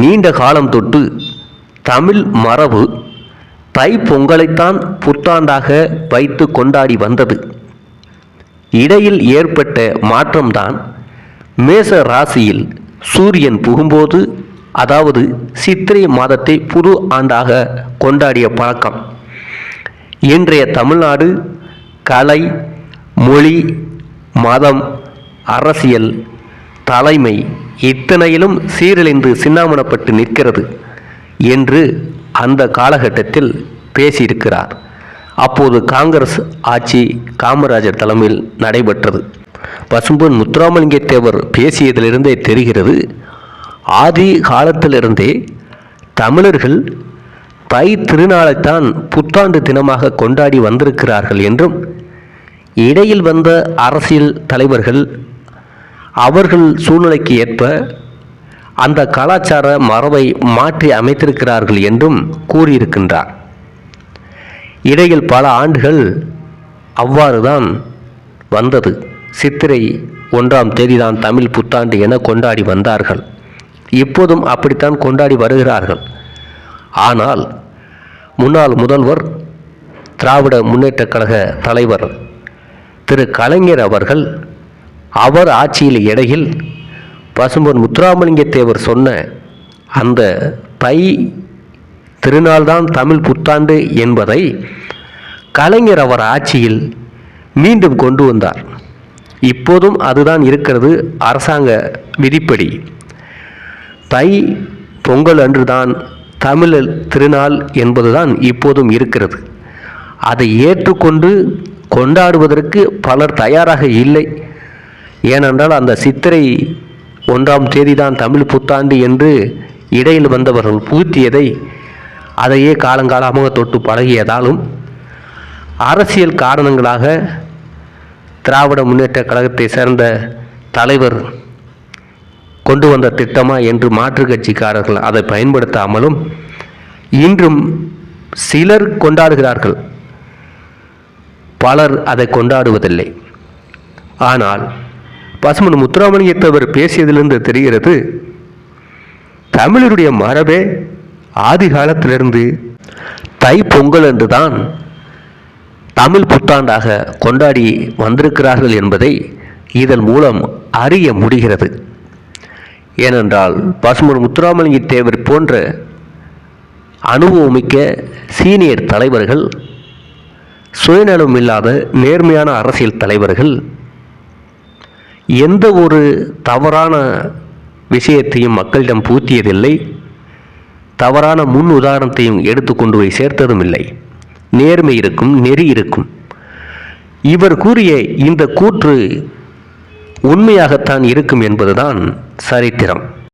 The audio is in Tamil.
நீண்ட காலம் தொட்டு தமிழ் மரபு தை பொங்கலைத்தான் புத்தாண்டாக வைத்து கொண்டாடி வந்தது. இடையில் ஏற்பட்ட மாற்றம்தான் மேச ராசியில் சூரியன் புகும்போது அதாவது சித்திரை மாதத்தை புது ஆண்டாக கொண்டாடிய பழக்கம். இன்றைய தமிழ்நாடு கலை மொழி மதம் அரசியல் தலைமை இத்தனையிலும் சீரழிந்து சின்னாமணப்பட்டு நிற்கிறது என்று அந்த காலகட்டத்தில் பேசியிருக்கிறார். அப்போது காங்கிரஸ் ஆட்சி காமராஜர் தலைமையில் நடைபெற்றது. பசும்பொன் முத்துராமலிங்கத்தேவர் பேசியதிலிருந்தே தெரிகிறது ஆதி காலத்திலிருந்தே தமிழர்கள் தை திருநாளைத்தான் புத்தாண்டு தினமாக கொண்டாடி வந்திருக்கிறார்கள் என்றும் இடையில் வந்த அரசியல் தலைவர்கள் அவர்கள் சூழ்நிலைக்கு ஏற்ப அந்த கலாச்சார மரபை மாற்றி அமைத்திருக்கிறார்கள் என்றும் கூறியிருக்கின்றார். இடையில் பல ஆண்டுகள் அவ்வாறுதான் வந்தது. சித்திரை ஒன்றாம் தேதிதான் தமிழ் புத்தாண்டு என கொண்டாடி வந்தார்கள். இப்போதும் அப்படித்தான் கொண்டாடி வருகிறார்கள். ஆனால் முன்னாள் முதல்வர் திராவிட முன்னேற்றக் கழக தலைவர் திரு கலைஞர் அவர்கள் அவர் ஆட்சியில் இடையில் பசும்பொன் முத்துராமலிங்க தேவர் சொன்ன அந்த தை திருநாள்தான் தமிழ் புத்தாண்டு என்பதை கலைஞர் அவர் ஆட்சியில் மீண்டும் கொண்டு வந்தார். இப்போதும் அதுதான் இருக்கிறது அரசாங்க விதிப்படி. தை பொங்கல் அன்றுதான் தமிழ் திருநாள் என்பதுதான் இப்போதும் இருக்கிறது. அதை ஏற்றுக்கொண்டு கொண்டாடுவதற்கு பலர் தயாராக இல்லை. ஏனென்றால் அந்த சித்திரை ஒன்றாம் தேதி தான் தமிழ் புத்தாண்டு என்று இடையில் வந்தவர்கள் புகுத்தியதை அதையே காலங்காலமாக தொட்டு பழகியதாலும் அரசியல் காரணங்களாக திராவிட முன்னேற்ற கழகத்தை சேர்ந்த தலைவர் கொண்டு வந்த திட்டமா என்று மாற்றுக் கட்சிக்காரர்கள் அதை பயன்படுத்தாமலும் இன்றும் சிலர் கொண்டாடுகிறார்கள். பலர் அதை கொண்டாடுவதில்லை. ஆனால் பசுமன் முத்துராமலிங்கத்தவர் பேசியதிலிருந்து தெரிகிறது தமிழருடைய மரபே ஆதி காலத்திலிருந்து தை பொங்கல் என்றுதான் தமிழ் புத்தாண்டாக கொண்டாடி வந்திருக்கிறார்கள் என்பதை இதன் மூலம் அறிய முடிகிறது. ஏனென்றால் பசுமன் முத்துராமலிங்க தேவர் போன்ற அனுபவமிக்க சீனியர் தலைவர்கள் சுயநலம் இல்லாத நேர்மையான அரசியல் தலைவர்கள் எந்த ஒரு தவறான விஷயத்தையும் மக்களிடம் பூத்தியதில்லை தவறான முன் உதாரணத்தையும் எடுத்து கொண்டு போய் சேர்த்ததும் இல்லை. நேர்மை இருக்கும் நெறி இருக்கும். இவர் கூறிய இந்த கூற்று உண்மையாகத்தான் இருக்கும் என்பதுதான் சரித்திரம்.